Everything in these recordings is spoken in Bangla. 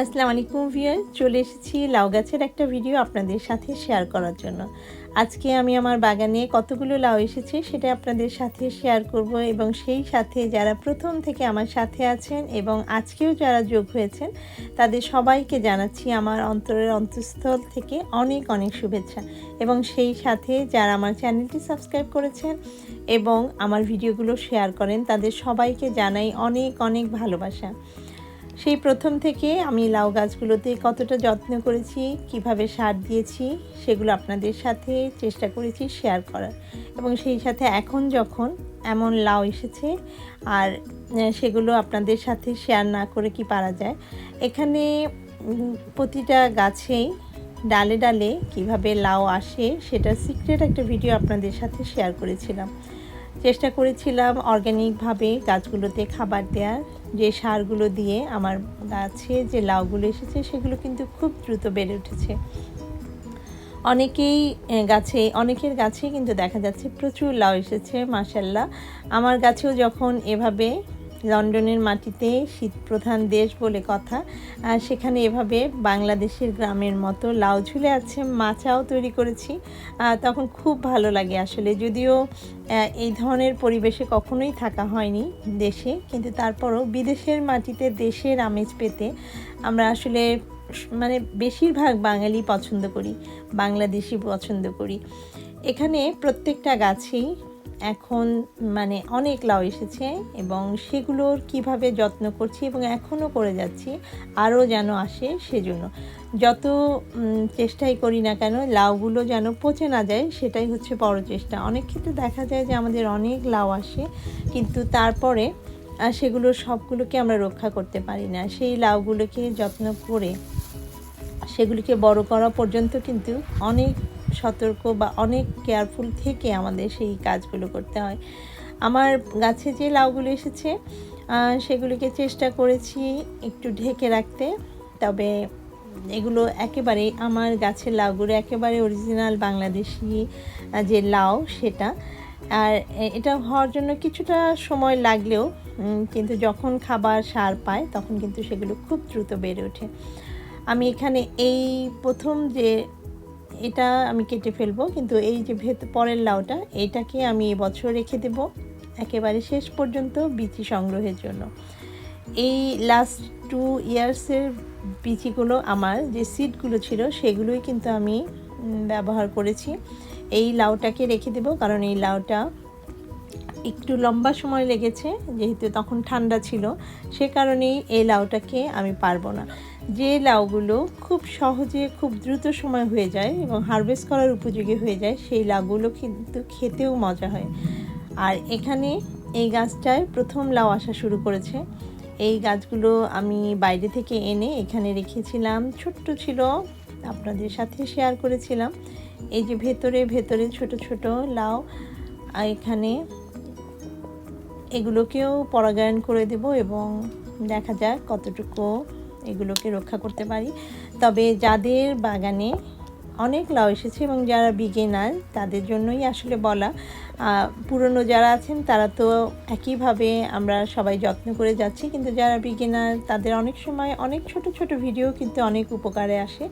আসসালামু আলাইকুম ভিয়ার চলে এসেছি লাউ গাছের একটা ভিডিও আপনাদের সাথে শেয়ার করার জন্য। আজকে আমি আমার বাগানে কতগুলো লাউ এসেছে সেটা আপনাদের সাথে শেয়ার করব এবং সেই সাথে যারা প্রথম থেকে আমার সাথে আছেন এবং আজকেও যারা যোগ হয়েছেন, তাদের সবাইকে জানাচ্ছি আমার অন্তরের অন্তঃস্থল থেকে অনেক অনেক শুভেচ্ছা। এবং সেই সাথে যারা আমার চ্যানেলটি সাবস্ক্রাইব করেছেন এবং আমার ভিডিওগুলো শেয়ার করেন, তাদের সবাইকে জানাই অনেক অনেক ভালোবাসা। সেই প্রথম থেকে আমি লাউ গাছগুলোতে কতটা যত্ন করেছি, কীভাবে সার দিয়েছি, সেগুলো আপনাদের সাথে চেষ্টা করেছি শেয়ার করার। এবং সেই সাথে এখন যখন এমন লাউ এসেছে, আর সেগুলো আপনাদের সাথে শেয়ার না করে কি পারা যায়, এখানে প্রতিটা গাছেই ডালে ডালে কীভাবে লাউ আসে, সেটা সিক্রেট একটা ভিডিও আপনাদের সাথে শেয়ার করেছিলাম। চেষ্টা করেছিলাম অর্গ্যানিকভাবে গাছগুলোতে খাবার দেওয়ার যে সারগুলো দিয়ে আমার গাছে যে লাউগুলো এসেছে, সেগুলো কিন্তু খুব দ্রুত বেড়ে উঠেছে। অনেকেই গাছে, অনেকের গাছে কিন্তু দেখা যাচ্ছে প্রচুর লাউ এসেছে মাসাল্লাহ আমার গাছেও যখন এভাবে লন্ডনের মাটিতে শীত প্রধান দেশ বলে কথা। আর সেখানে এভাবে বাংলাদেশের গ্রামের মতো লাউ ঝুলে আছে, মাচাও তৈরি করেছি। তখন খুব ভালো লাগে আসলে। যদিও এই ধরনের পরিবেশে কখনোই থাকা হয়নি দেশে। কিন্তু তারপরও বিদেশের মাটিতে দেশের আমেজ পেতে আমরা আসলে মানে বেশিরভাগ বাঙালি পছন্দ করি বাংলাদেশি পছন্দ করি। এখানে প্রত্যেকটা গাছেই এখন মানে অনেক লাউ এসেছে এবং সেগুলোর কীভাবে যত্ন করছি এবং এখনও করে যাচ্ছি, আরও যেন আসে সেজন্য। যত চেষ্টাই করি না কেন, লাউগুলো যেন পচে না যায়, সেটাই হচ্ছে বড় চেষ্টা। অনেক ক্ষেত্রে দেখা যায় যে আমাদের অনেক লাউ আসে, কিন্তু তারপরে সেগুলো সবগুলোকে আমরা রক্ষা করতে পারি না। সেই লাউগুলোকে যত্ন করে, সেগুলিকে বড় করা পর্যন্ত কিন্তু অনেক সতর্ক বা অনেক কেয়ারফুল থেকে আমাদের সেই কাজগুলো করতে হয়। আমার গাছে যে লাউগুলো এসেছে সেগুলিকে চেষ্টা করেছি একটু ঢেকে রাখতে। তবে এগুলো একেবারে আমার গাছের লাউগুলো একেবারে অরিজিনাল বাংলাদেশি যে লাউ সেটা। আর এটা হওয়ার জন্য কিছুটা সময় লাগলেও কিন্তু যখন খাবার সার পায়, তখন কিন্তু সেগুলো খুব দ্রুত বেড়ে ওঠে। আমি এখানে এই প্রথম যে এটা আমি কেটে ফেলব, কিন্তু এই যে ভেত, পরের লাউটা, এটাকে আমি এবছর রেখে দেব, একেবারে শেষ পর্যন্ত বিচি সংগ্রহের জন্য। এই লাস্ট টু ইয়ার্সের বিচিগুলো আমার, যে সিডগুলো ছিল, সেগুলোই কিন্তু আমি ব্যবহার করেছি। এই লাউটাকে রেখে দেব, কারণ এই লাউটা একটু লম্বা সময় লেগেছে, যেহেতু তখন ঠান্ডা ছিল, সে কারণেই এই লাউটাকে আমি পারব না। যে লাউগুলো খুব সহজে, খুব দ্রুত সময় হয়ে যায় এবং হারভেস্ট করার উপযোগী হয়ে যায়, সেই লাউগুলো কিন্তু খেতেও মজা হয়। আর এখানে এই গাছটায় প্রথম লাউ আসা শুরু করেছে। এই গাছগুলো আমি বাইরে থেকে এনে এখানে রেখেছিলাম। ছোট্ট ছিল, আপনাদের সাথে শেয়ার করেছিলাম। এই যে ভেতরে ভেতরে ছোট ছোট লাউ এখানে এগুলোকেও পরাগায়ন করে দেব এবং দেখা যাক কতটুকু এগুলোকে রক্ষা করতে পারি। তবে যাদের বাগানে অনেক লাউ এসেছে এবং যারা বিগেনার তাদের জন্যই আসলে বলা। পুরনো যারা আছেন, তারা তো একইভাবে আমরা সবাই যত্ন করে যাচ্ছি। কিন্তু যারা বিগেনার তাদের অনেক সময় অনেক ছোট ছোট ভিডিও কিন্তু অনেক উপকারে আসে।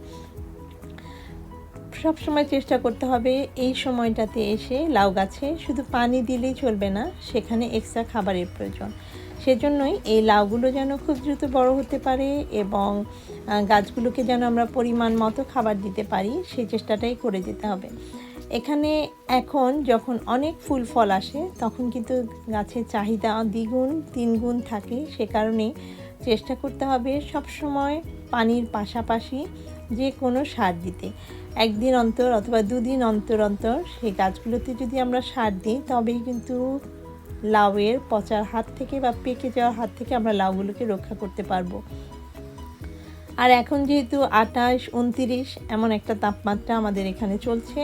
সব সময় চেষ্টা করতে হবে এই সময়টাতে এসে লাউ গাছে শুধু পানি দিলেই চলবে না, সেখানে এক্সট্রা খাবারের প্রয়োজন। সেজন্যই এই লাউগুলো যেন খুব দ্রুত বড় হতে পারে এবং গাছগুলোকে যেন আমরা পরিমাণ মতো খাবার দিতে পারি, সেই চেষ্টাটাই করে যেতে হবে। এখানে এখন যখন অনেক ফুল ফল আসে, তখন কিন্তু গাছের চাহিদা দ্বিগুণ, তিনগুণ থাকে। সে কারণেই চেষ্টা করতে হবে সব সময় পানির পাশাপাশি যে কোনো সার দিতে। একদিন অন্তর অথবা দুদিন অন্তর অন্তর সেই গাছগুলোতে যদি আমরা সার দিই, তবেই কিন্তু লাউয়ের পচার হাত থেকে বা পেকে যাওয়ার হাত থেকে আমরা লাউগুলোকে রক্ষা করতে পারব। আর এখন যেহেতু আঠাশ উনতিরিশ এমন একটা তাপমাত্রা আমাদের এখানে চলছে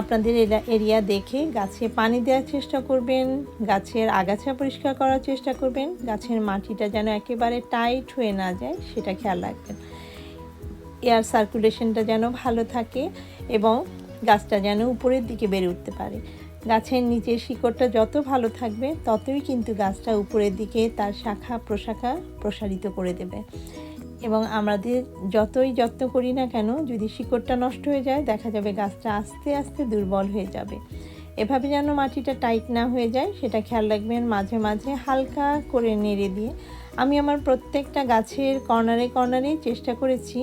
আপনাদের এরিয়া দেখে গাছে পানি দেওয়ার চেষ্টা করবেন, গাছের আগাছা পরিষ্কার করার চেষ্টা করবেন, গাছের মাটিটা যেন একেবারে টাইট হয়ে না যায়, সেটা খেয়াল রাখবেন। এয়ার সার্কুলেশনটা যেন ভালো থাকে এবং গাছটা যেন উপরের দিকে বেড়ে উঠতে পারে। গাছের নিচের শিকড়টা যত ভালো থাকবে, ততই কিন্তু গাছটা উপরের দিকে তার শাখা প্রশাখা প্রসারিত করে দেবে। এবং আমাদের যতই যত্ন করি না কেন, যদি শিকড়টা নষ্ট হয়ে যায়, দেখা যাবে গাছটা আস্তে আস্তে দুর্বল হয়ে যাবে। এভাবে যেন মাটিটা টাইট না হয়ে যায়, সেটা খেয়াল রাখবেন মাঝে মাঝে হালকা করে নেড়ে দিয়ে। আমি আমার প্রত্যেকটা গাছের কর্নারে কর্নারে চেষ্টা করেছি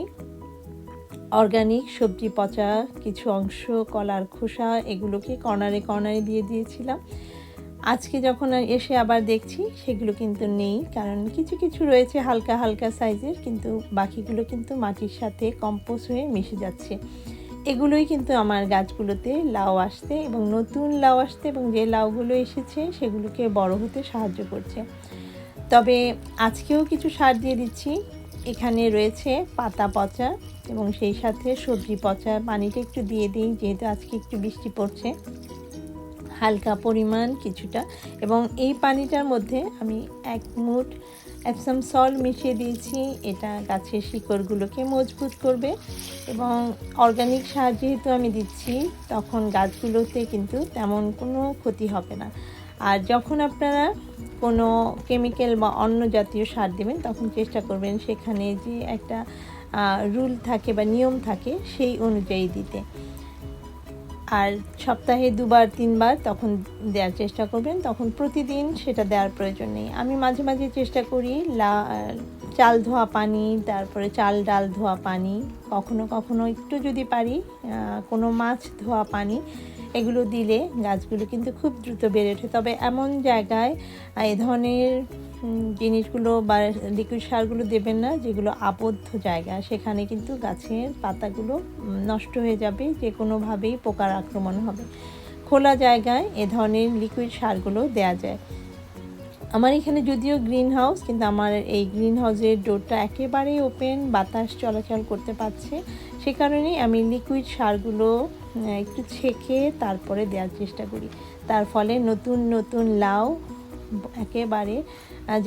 অর্গানিক সবজি পচা, কিছু অংশ, কলার খোসা, এগুলোকে কর্নারে কর্নারে দিয়ে দিয়েছিলাম। আজকে যখন এসে আবার দেখছি, সেগুলো কিন্তু নেই, কারণ কিছু কিছু রয়েছে হালকা হালকা সাইজের, কিন্তু বাকিগুলো কিন্তু মাটির সাথে কম্পোস্ট হয়ে মিশে যাচ্ছে। এগুলোই কিন্তু আমার গাছগুলোতে লাউ আসতে এবং নতুন লাউ আসতে এবং যে লাউগুলো এসেছে, সেগুলোকে বড় হতে সাহায্য করছে। তবে আজকেও কিছু সার দিয়ে দিচ্ছি। এখানে রয়েছে পাতা পচা এবং সেই সাথে সবজি পচা। পানিটা একটু দিয়ে দিই, যেহেতু আজকে একটু বৃষ্টি পড়ছে। হালকা পরিমাণ কিছুটা এবং এই পানিটার মধ্যে আমি এক মুঠ অ্যাপসাম সল মিশিয়ে দিয়েছি। এটা গাছের শিকড়গুলোকে মজবুত করবে এবং অর্গানিক সার যেহেতু আমি দিচ্ছি, তখন গাছগুলোতে কিন্তু তেমন কোনো ক্ষতি হবে না। আর যখন আপনারা কোনো কেমিক্যাল বা অন্য জাতীয় সার দেবেন, তখন চেষ্টা করবেন সেখানে যে একটা রুল থাকে বা নিয়ম থাকে সেই অনুযায়ী দিতে। আর সপ্তাহে দুবার, তিনবার তখন দেওয়ার চেষ্টা করবেন, তখন প্রতিদিন সেটা দেওয়ার প্রয়োজন নেই। আমি মাঝে মাঝে চেষ্টা করি লা, চাল ধোয়া পানি, তারপরে চাল ডাল ধোয়া পানি, কখনো কখনো একটু যদি পারি কোনো মাছ ধোয়া পানি এগুলো দিলে গাছগুলো কিন্তু খুব দ্রুত বেড়ে ওঠে। তবে এমন জায়গায় এ ধরনের জিনিসগুলো বা লিকুইড সারগুলো দেবেন না, যেগুলো আবদ্ধ জায়গা। সেখানে কিন্তু গাছের পাতাগুলো নষ্ট হয়ে যাবে যে কোনোভাবেই পোকার আক্রমণ হবে। খোলা জায়গায় এ ধরনের লিকুইড সারগুলো দেয়া যায়। আমার এখানে যদিও গ্রিন হাউস কিন্তু আমার এই গ্রিন হাউসের ডোরটা একেবারেই ওপেন বাতাস চলাচল করতে পারছে। সে কারণেই আমি লিকুইড সারগুলো একটু ছেঁকে তারপরে দেওয়ার চেষ্টা করি। তার ফলে নতুন নতুন লাউ একেবারে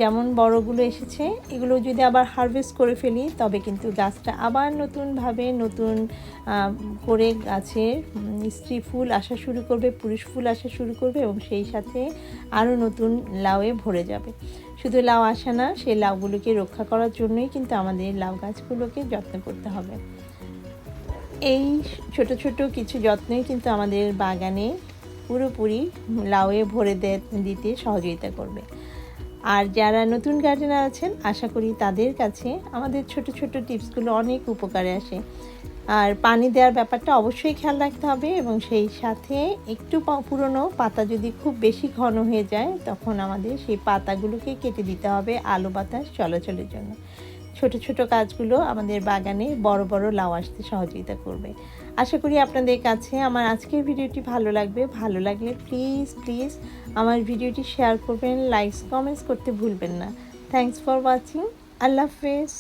যেমন বড়গুলো এসেছে, এগুলো যদি আবার হারভেস্ট করে ফেলি, তবে কিন্তু গাছটা আবার নতুনভাবে নতুন করে গাছের স্ত্রী ফুল আসা শুরু করবে, পুরুষ ফুল আসা শুরু করবে এবং সেই সাথে আরও নতুন লাউয়ে ভরে যাবে। শুধু লাউ আসে না, সেই লাউগুলোকে রক্ষা করার জন্যই কিন্তু আমাদের লাউ গাছগুলোকে যত্ন করতে হবে। এই ছোট ছোট কিছু যত্নই কিন্তু আমাদের বাগানে পুরোপুরি লাউয়ে ভরে দিতে সহযোগিতা করবে। আর যারা নতুন গার্ডেনার আছেন, আশা করি তাদের কাছে আমাদের ছোট ছোট টিপসগুলো অনেক উপকারে আসে। আর পানি দেওয়ার ব্যাপারটা অবশ্যই খেয়াল রাখতে হবে এবং সেই সাথে একটু পুরনো পাতা যদি খুব বেশি ঘন হয়ে যায়, তখন আমাদের সেই পাতাগুলোকে কেটে দিতে হবে আলো বাতাস চলাচলের জন্য। ছোট ছোট কাজগুলো আমাদের বাগানে বড় বড় লাউ আসতে সহযোগিতা করবে। আশা করি আপনাদের কাছে আমার আজকের ভিডিওটি ভালো লাগবে। ভালো লাগলে প্লিজ প্লিজ আমার ভিডিওটি শেয়ার করবেন লাইকস কমেন্টস করতে ভুলবেন না। থ্যাংকস ফর ওয়াচিং আল্লাহ হাফেজ।